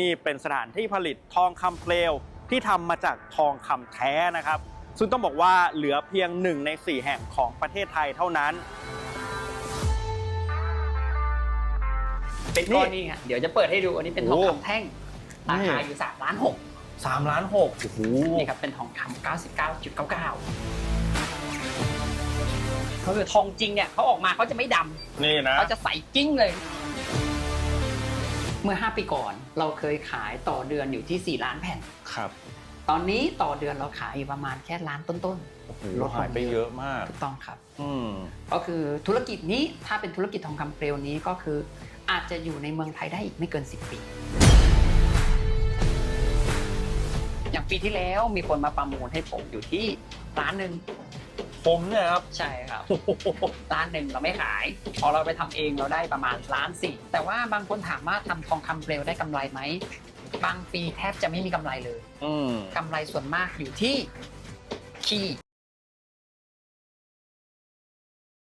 นี่เป็นสถานที่ผลิตทองคำเปลวที่ทำมาจากทองคำแท้นะครับ ซึ่งต้องบอกว่าเหลือเพียงหนึ่งในสี่แห่งของประเทศไทยเท่านั้น เป็นก้อนนี้ฮะเดี๋ยวจะเปิดให้ดูอันนี้เป็นทองโอ้คำแท่งราคาอยู่3ล้าน6 3ล้าน6โอ้โหนี่ครับเป็นทองคำ99.99ก็คือทองจริงเนี่ยเขาออกมาเขาจะไม่ดำนี่นะเขาจะใสกิ้งเลย เมื่อ 5 ปีก่อนเราเคยขายต่อเดือนอยู่ที่ 4 ล้านแผ่น ครับ ตอนนี้ต่อเดือนเราขายอยู่ประมาณแค่ล้านต้นโอ้โหลดลงหายไปเยอะมาก ๆถูกต้องครับ อืม ก็คือธุรกิจนี้ถ้าเป็นธุรกิจทองคำเปลวนี้ก็คือ อาจจะอยู่ในเมืองไทยได้อีกไม่เกิน 10 ปี อย่างปีที่แล้วมีคนมาประมูลให้ผมอยู่ที่ล้านหนึ่ง ผมเนี่ยครับ ใช่ครับล้านหนึ่งเราไม่ขาย พอเราไปทำเองเราได้ประมาณล้านสี่แต่ว่าบางคนถามว่าทำทองคำเปลวได้กำไรไหม บางปีแทบจะไม่มีกำไรเลยอืม กำไรส่วนมากอยู่ที่ขี้